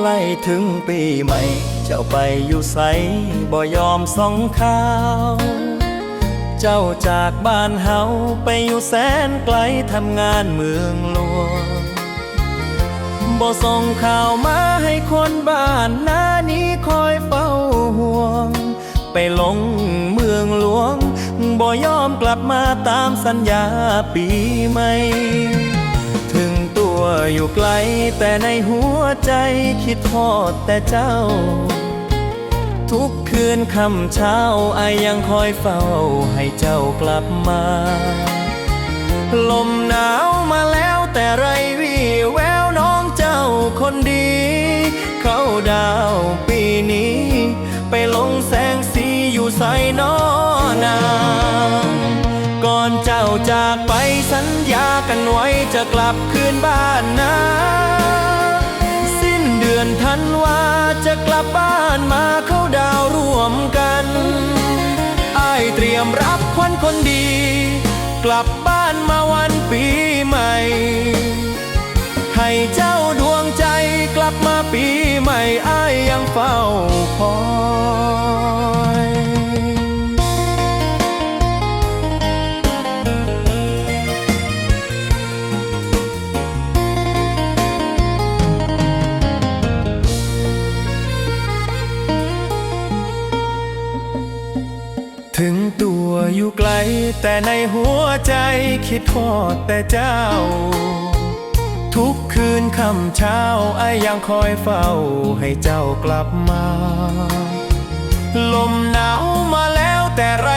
ไล้ถึงปีใหม่ เจ้าไปอยู่ไสบ่ยอมสองข่าว เจ้าจากบ้านเฮาไปอยู่แสนไกลทำงานเมืองหลวงบ่ส่งข่าวมาให้คนบ้านหน้านี้คอยเฝ้าห่วง ไปลงเมืองหลวงบ่ยอมกลับมาตามสัญญาปีใหม่ งตัวอยู่ไกลแต่ในหัวใจคิดทอดแต่เจ้า ทุกคืนคำเช้าไอายยังคอยเฝ้าให้เจ้ากลับมา ลมหนาวมาแล้วแต่ไรวี่แววน้องเจ้าคนดี เข้าดาวปีนี้ เจ้าจากไปสัญญากันไว้จะกลับคืนบ้านนาสิ้นเดือนธันวาจะกลับบ้านมาเข้าดาวร่วมกันอ้ายเตรียมรับควันคนดี กลับบ้านมาวันปีใหม่ ให้เจ้าดวงใจกลับมาปีใหม่อ้ายยังเฝ้าคอย ถึงตัวอยู่ไกล แต่ในหัวใจคิดทอดแต่เจ้า ทุกคืนค่ำเช้าไอยังคอยเฝ้าให้เจ้ากลับมา ลมหนาวมาแล้วแต่ไร